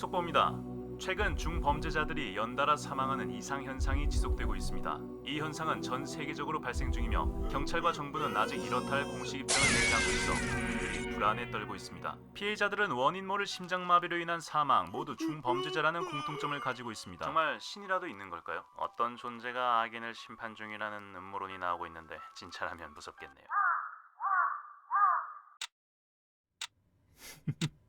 속보입니다. 최근 중범죄자들이 연달아 사망하는 이상 현상이 지속되고 있습니다. 이 현상은 전 세계적으로 발생 중이며 경찰과 정부는 아직 이렇다 할 공식 입장을 내지 않고 있어 국민들이 불안에 떨고 있습니다. 피해자들은 원인 모를 심장마비로 인한 사망 모두 중범죄자라는 공통점을 가지고 있습니다. 정말 신이라도 있는 걸까요? 어떤 존재가 악인을 심판 중이라는 음모론이 나오고 있는데 진짜라면 무섭겠네요.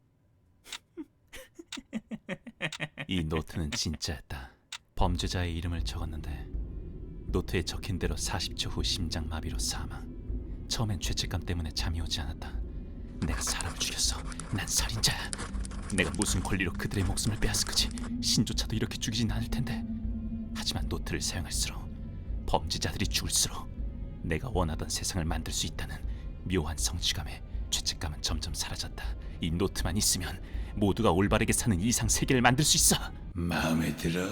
이 노트는 진짜였다. 범죄자의 이름을 적었는데 노트에 적힌 대로 40초 후 심장 마비로 사망. 처음엔 죄책감 때문에 잠이 오지 않았다. 내가 사람을 죽였어. 난 살인자야. 내가 무슨 권리로 그들의 목숨을 빼앗은 거지? 신조차도 이렇게 죽이진 않을 텐데. 하지만 노트를 사용할수록 범죄자들이 죽을수록 내가 원하던 세상을 만들 수 있다는 묘한 성취감에 죄책감은 점점 사라졌다. 이 노트만 있으면 모두가 올바르게 사는 이상 세계를 만들 수 있어. 마음에 들어?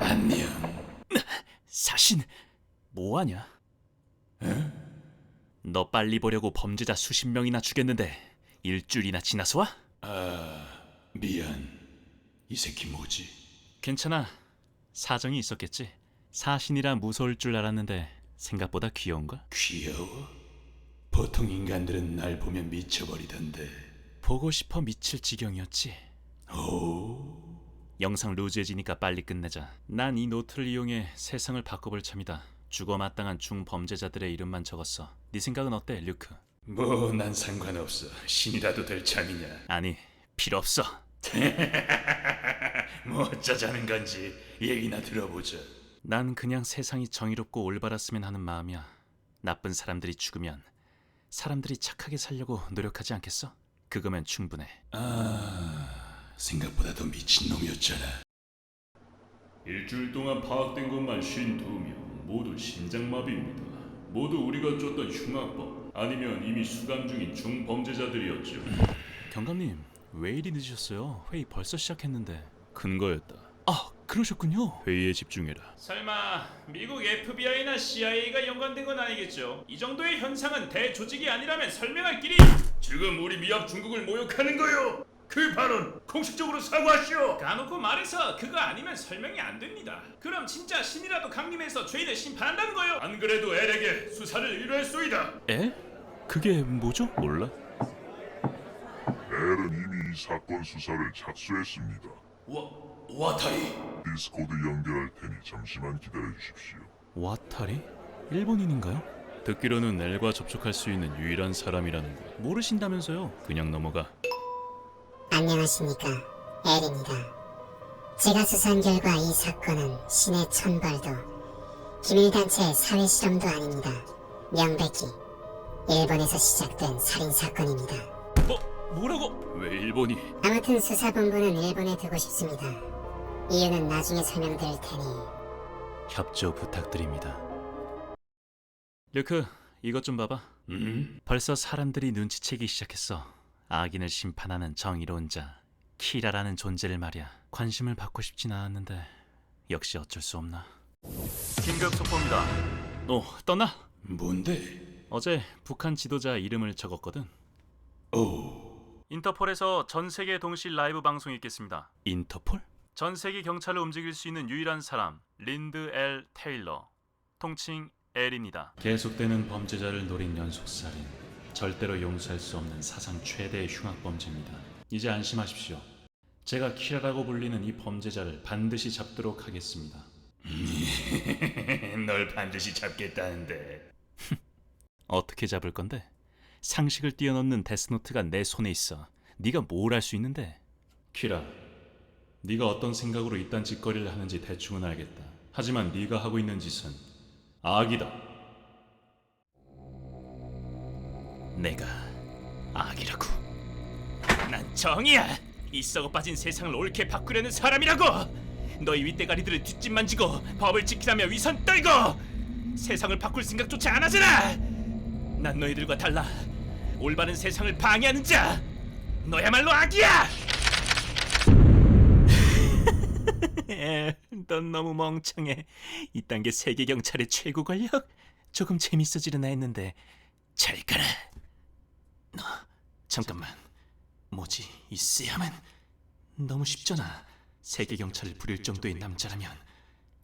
안녕. 사신 뭐하냐? 너 빨리 보려고 범죄자 수십 명이나 죽였는데 일주일이나 지나서 와? 아, 미안. 이 새끼 뭐지? 괜찮아. 사정이 있었겠지. 사신이라 무서울 줄 알았는데 생각보다 귀여운걸? 귀여워? 보통 인간들은 날 보면 미쳐버리던데. 보고 싶어 미칠 지경이었지. 오, 영상 루즈해지니까 빨리 끝내자. 난 이 노트를 이용해 세상을 바꿔볼 참이다. 죽어 마땅한 중범죄자들의 이름만 적었어. 네 생각은 어때, 류크? 뭐 난 상관없어. 신이라도 될 참이냐? 아니, 필요 없어. 뭐 어쩌자는 건지 얘기나 들어보자. 난 그냥 세상이 정의롭고 올바랐으면 하는 마음이야. 나쁜 사람들이 죽으면 사람들이 착하게 살려고 노력하지 않겠어? 그거면 충분해. 아, 생각보다 더 미친 놈이었잖아. 일주일 동안 파악된 것만 52명 모두 심장마비입니다. 모두 우리가 쫓던 흉악범 아니면 이미 수감 중인 중범죄자들이었죠. 경감님, 왜 이리 늦으셨어요? 회의 벌써 시작했는데. 근거였다. 아, 그러셨군요. 회의에 집중해라. 설마 미국 FBI나 CIA가 연관된 건 아니겠죠? 이 정도의 현상은 대조직이 아니라면 설명할 길이 지금 우리 미합 중국을 모욕하는 거요. 그 발언 공식적으로 사과하시오. 까놓고 말해서 그거 아니면 설명이 안 됩니다. 그럼 진짜 신이라도 강림해서 죄인을 심판한다는 거요? 안 그래도 엘에게 수사를 의뢰했소이다. 에? 그게 뭐죠? 몰라? 엘은 이미 이 사건 수사를 착수했습니다. 와, 와타리. 디스코드 연결할 테니 잠시만 기다려 주십시오. 와타리? 일본인인가요? 듣기로는 엘과 접촉할 수 있는 유일한 사람이라는 거. 모르신다면서요? 그냥 넘어가. 안녕하십니까 엘입니다. 제가 수사한 결과 이 사건은 신의 천벌도 기밀단체의 사회실험도 아닙니다. 명백히 일본에서 시작된 살인사건입니다. 뭐, 뭐라고? 왜 일본이? 아무튼 수사본부는 일본에 두고 싶습니다. 이유는 나중에 설명드릴 테니 협조 부탁드립니다. 류크, 이것 좀 봐봐. 음? 벌써 사람들이 눈치채기 시작했어. 악인을 심판하는 정의로운 자, 키라라는 존재를 말이야. 관심을 받고 싶진 않았는데 역시 어쩔 수 없나. 긴급 속보입니다. 어, 떴나? 뭔데? 어제 북한 지도자 이름을 적었거든. 오, 인터폴에서 전 세계 동시 라이브 방송이 있겠습니다. 인터폴? 전 세계 경찰을 움직일 수 있는 유일한 사람 린드 L 테일러 통칭 L입니다. 계속되는 범죄자를 노린 연속살인. 절대로 용서할 수 없는 사상 최대의 흉악 범죄입니다. 이제 안심하십시오. 제가 키라라고 불리는 이 범죄자를 반드시 잡도록 하겠습니다. 널 반드시 잡겠다는데. 어떻게 잡을 건데? 상식을 뛰어넘는 데스노트가 내 손에 있어. 네가 뭘 할 수 있는데? 키라, 네가 어떤 생각으로 이딴 짓거리를 하는지 대충은 알겠다. 하지만 네가 하고 있는 짓은 악이다. 내가 악이라고. 난 정이야. 이 썩어 빠진 세상을 옳게 바꾸려는 사람이라고. 너희 윗대가리들을 뒷짐만지고 법을 지키라며 위선 떨고 세상을 바꿀 생각조차 안 하잖아. 난 너희들과 달라. 올바른 세상을 방해하는 자. 너야말로 악이야. 넌 너무 멍청해. 이딴 게 세계 경찰의 최고 권력? 조금 재밌어지려나 했는데 잘 가라. 너 잠깐만. 뭐지 이 쎄함은? 너무 쉽잖아. 세계 경찰을 부릴 정도의 남자라면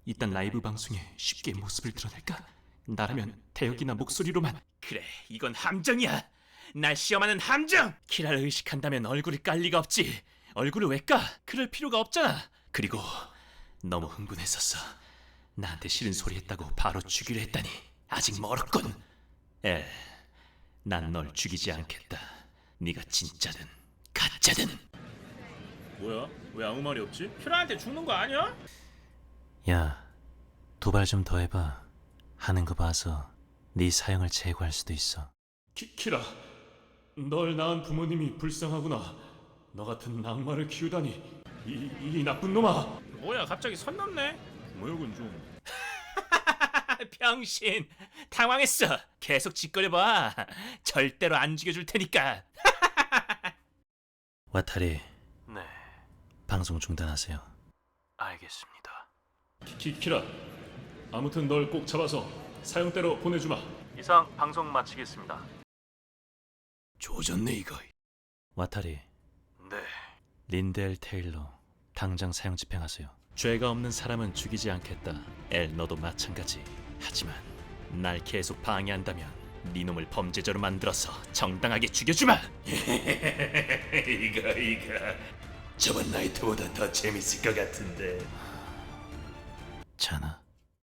이딴 라이브 방송에 쉽게 모습을 드러낼까? 나라면 대역이나 목소리로만 그래 이건 함정이야 날 시험하는 함정 키라를 의식한다면 얼굴을 깔 리가 없지 얼굴을 왜 까? 그럴 필요가 없잖아 그리고 너무 흥분했었어 나한테 싫은 소리 했다고 바로 죽이려 했다니 아직 멀었군 엘난 널 죽이지 않겠다 네가 진짜든 가짜든 뭐야? 왜 아무 말이 없지? 큐라한테 죽는 거 아니야? 야, 도발 좀 더 해봐. 하는 거 봐서 네 사형을 제거할 수도 있어. 키, 키라, 널 낳은 부모님이 불쌍하구나. 너 같은 낙마를 키우다니 이, 이 나쁜 놈아. 뭐야 갑자기 선 넘네? 뭐야군 좀. 병신, 당황했어. 계속 짓거려봐. 절대로 안 죽여줄 테니까. 와타리, 네, 방송 중단하세요. 알겠습니다. 키, 키라, 아무튼 널 꼭 잡아서 사형대로 보내주마. 이상 방송 마치겠습니다. 조졌네 이거. 와타리, 네. 린델 테일러, 당장 사형 집행하세요. 죄가 없는 사람은 죽이지 않겠다. 엘 너도 마찬가지. 하지만 날 계속 방해한다면 네 놈을 범죄자로 만들어서 정당하게 죽여주마. 이거 이거 저번 나이트보다 더 재밌을 것 같은데 자나.